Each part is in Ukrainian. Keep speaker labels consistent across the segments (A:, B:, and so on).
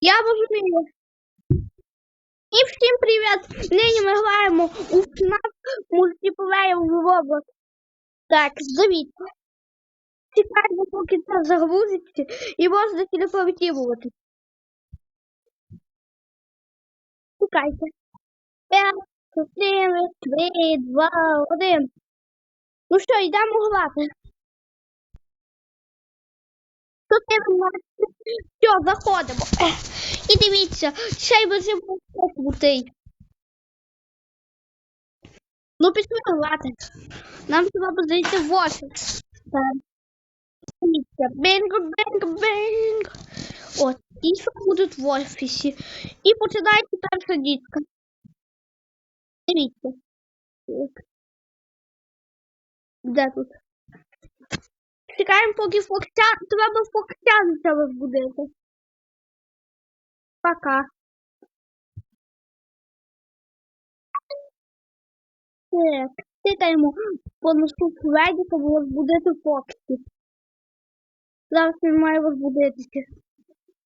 A: Я розумію. І всім привіт! Нині ми граємо у FNAF мультиплеєр в Roblox. Так, дивіться. Чекаємо, поки це загрузиться, і можна телепортувати. Чекайте. 5, 4, 3, 2, 1. Ну що, йдемо грати. Тут є Все, заходимо. І дивіться, ще й веземо крутий. Ну, пішли грати. Нам треба зайти в офіс. Дивіться, бенг, бенг, бенг. От, і що будуть в офісі. І починається перша дітка. Дивіться. Де тут? Чекаємо, поки Фоксян. Треба Фоксян розбудити. Пока. Так, тикаємо по носу Фредді, щоб розбудити Фоксі. Зараз він має розбудитися.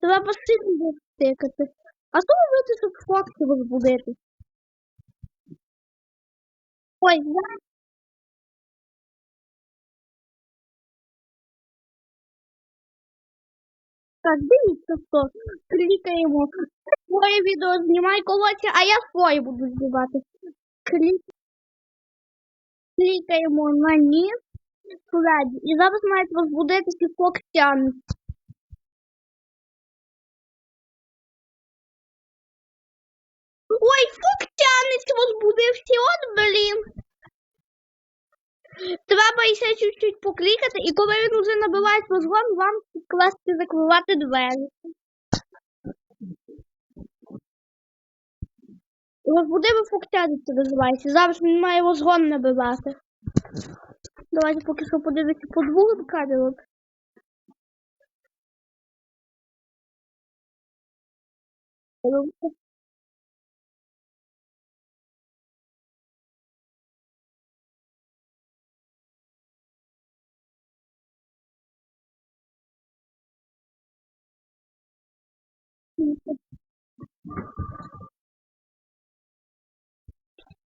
A: Треба сильно тикати. А що робити, щоб Фоксі розбудити? Ой, я Так, дивіться, що клікаємо. Своє відео знімай колоці, а я своє буду знімати. Клік... Клікаємо на ніс Фредді. І зараз мають розбудитися Фоксян. Ой, Фоксянець розбудився, от блін. Треба ще чуть-чуть поклікати, і коли він уже набиває розгон, вам класти закривати двері. Розбудиви фуктянець називається. Зараз він має розгон набивати. Давайте поки що подивитися по другим камерам.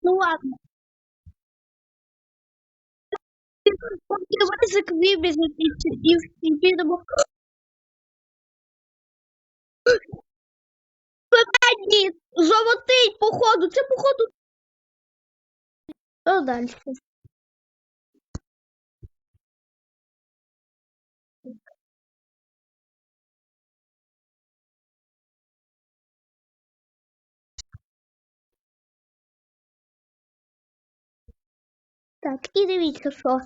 A: Ну ладно. Давай закріпи і підемо. Золотий, походу, це походу. Що далі? Так, і дивіться, що.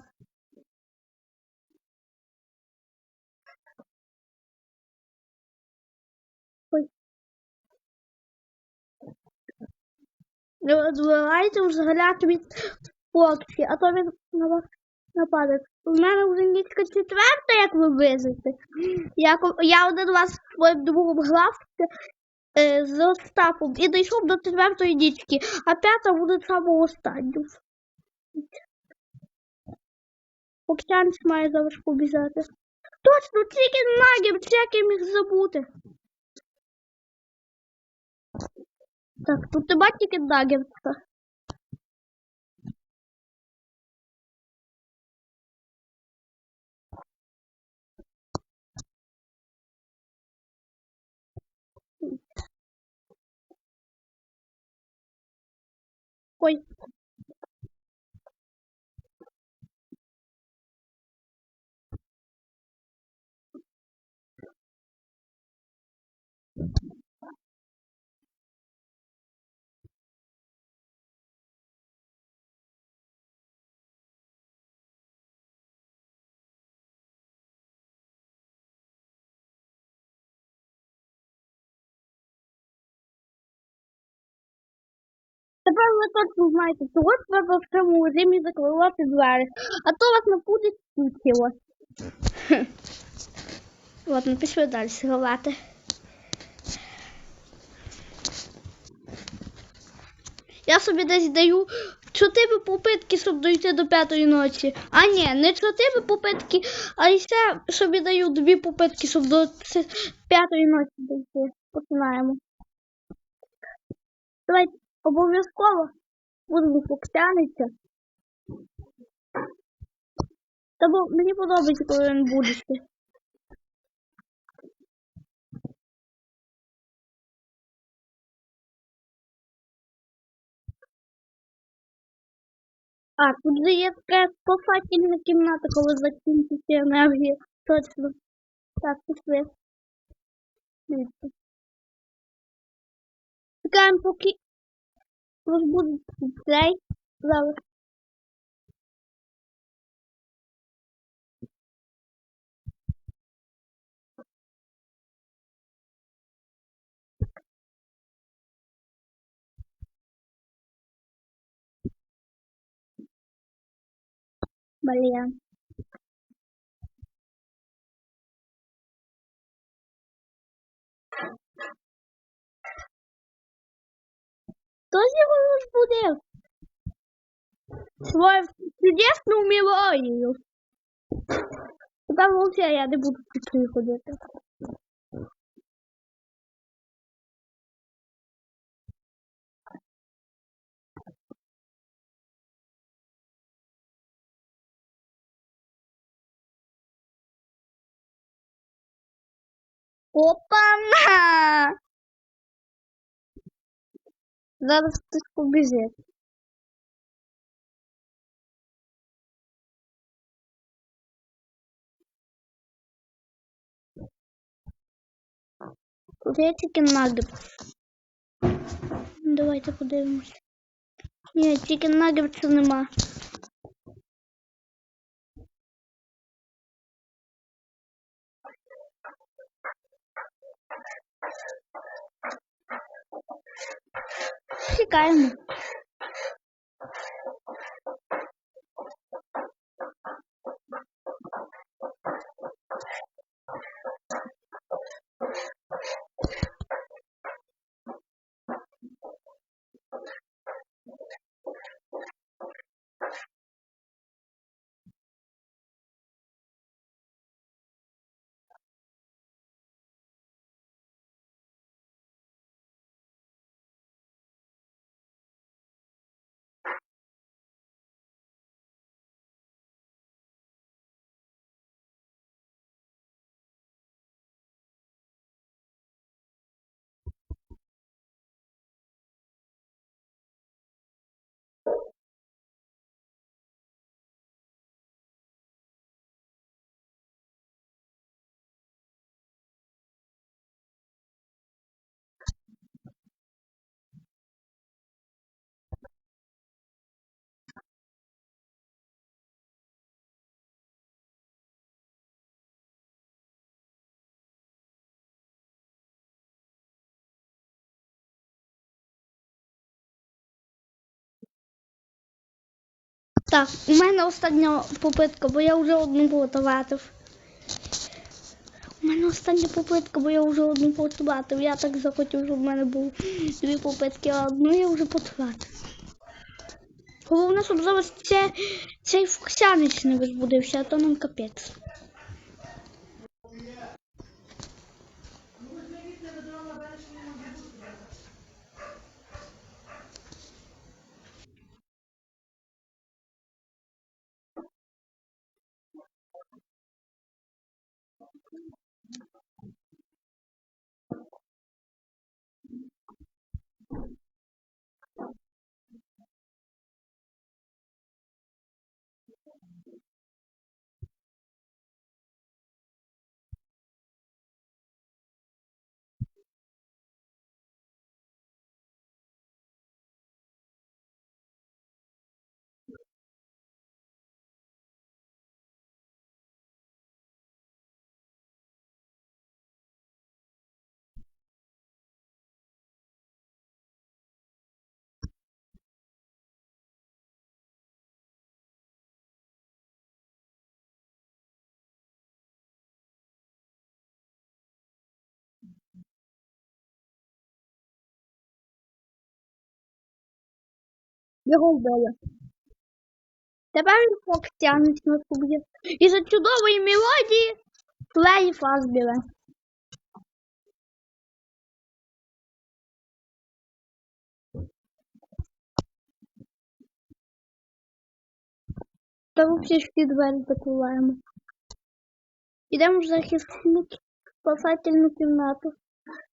A: Ой. Давайте взгляд від Фоксі, а то він на вас нападе. У мене вже нічка четверта, як ви визите. Я, я один раз своїм другом грав е, з Остапом і дійшов до четвертої нічки, а п'ята буде саме останню. Океанець має зараз побіжати. Точно, тільки нагів, як я міг забути. Так, тут нема тільки нагівця. Ой. Тепер ви точно знаєте, чого треба в цьому режимі закривати двері, а то вас не буде чутіло. Ладно, пішли далі сигувати. Я собі десь даю 4 попитки, щоб дойти до п'ятої ночі. А ні, не 4 попитки, а ще собі даю 2 попитки, щоб до п'ятої ночі дойти. починаємо. Давайте обов'язково будемо фоксянитися. Та бо мені подобається, коли він буде. А, тут же є така спасательна кімната, коли закінчиться енергія. Точно. Так, пішли. Чекаємо, поки розбудуть цей. Зараз. Блін. Хто з його розбудив? Свою чудесну мелодію. Тепер вовсе я не буду тут ходити. Опа-на! Зараз хтось побіжить. Тут є. Давайте подивимось. Ні, тільки нагетсу нема. Чекаємо. Так, у мене остання попитка, бо я вже одну потратив. У мене остання попитка, бо я вже одну потратив. Я так захотів, щоб в мене було дві попитки, а одну я вже потратив. Головне, щоб зараз це, цей фоксянич не розбудився, а то нам капець. Його вбили. Тепер він фок тягнуть на кубі. І за чудової мелодії плеї фазбіла. Та взагалі всі двері закриваємо. Ідемо в захисник спасательну кімнату,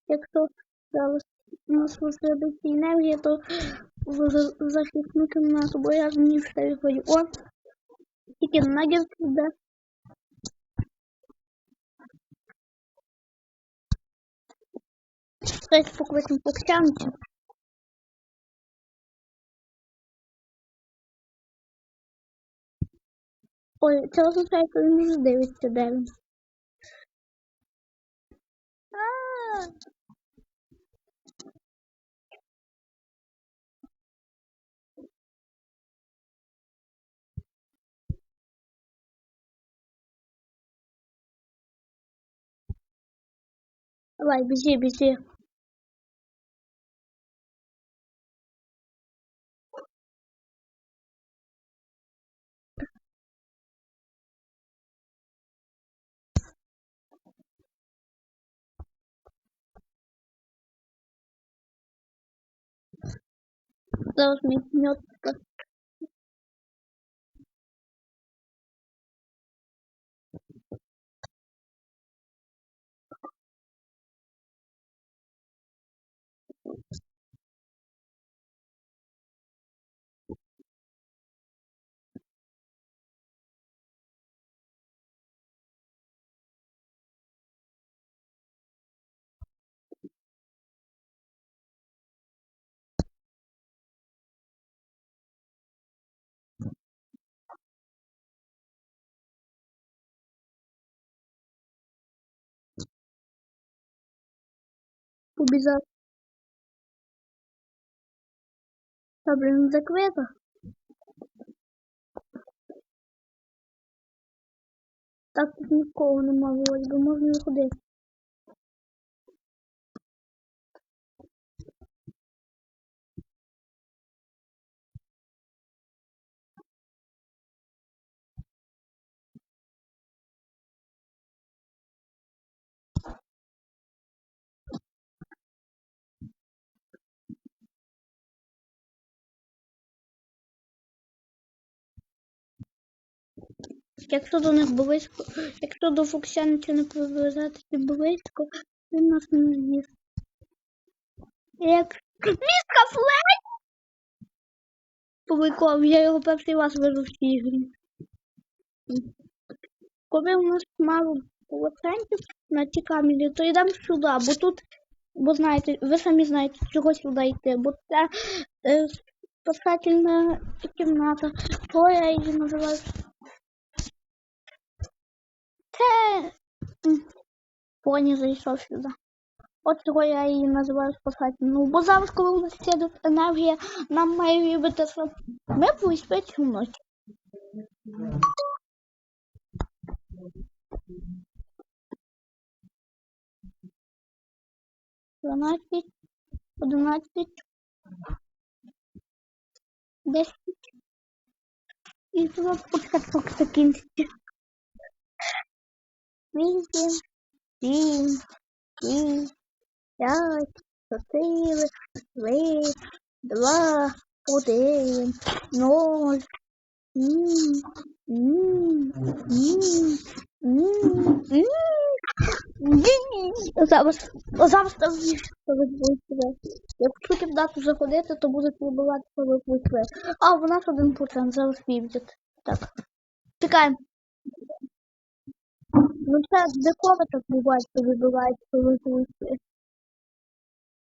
A: якщо зараз нас висадиться енергія, то в за- в захисну я з ній все. О, тільки нагів йде. Давайте покрутим покчанці. Ой, це означає, що він вже дивиться, де Давай, біжи, біжи. Зараз мій мьотка. Побіжав. блин, закрыто? Так тут нікого нема, би можна і Якщо до них близько, якщо до Фуксянича не приближатися близько, він нас не з'їсть. Як містка Флей! Повиков, я його перший раз вижу в цій грі. Коли у нас мало процентів на ті камері, то йдемо сюди, бо тут, бо знаєте, ви самі знаєте, чого сюди йти, бо це е, спасательна кімната. Що я її називаю? Це поні зайшов сюди. От чого я її називаю спасательною. Бо зараз, коли у нас сяде енергія, нам має вибити, що ми виспять вночі. Дванадцять, одинадцять, десять. І тут початок закінчиться. Вісім, сім, шість, п'ять, чотири, три, два, один, ноль. Зараз, зараз там буде. Якщо кімнату заходити, то буде пробувати вибухи. А, в нас один процент, зараз віб'ють. Так. Чекаємо. Ну це деколи так буває, що вибивають.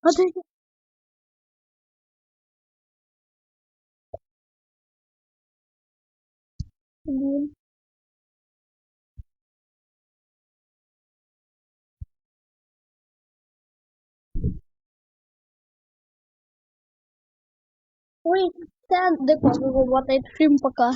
A: А де Блін. Ой, це деколи робота, всім пока.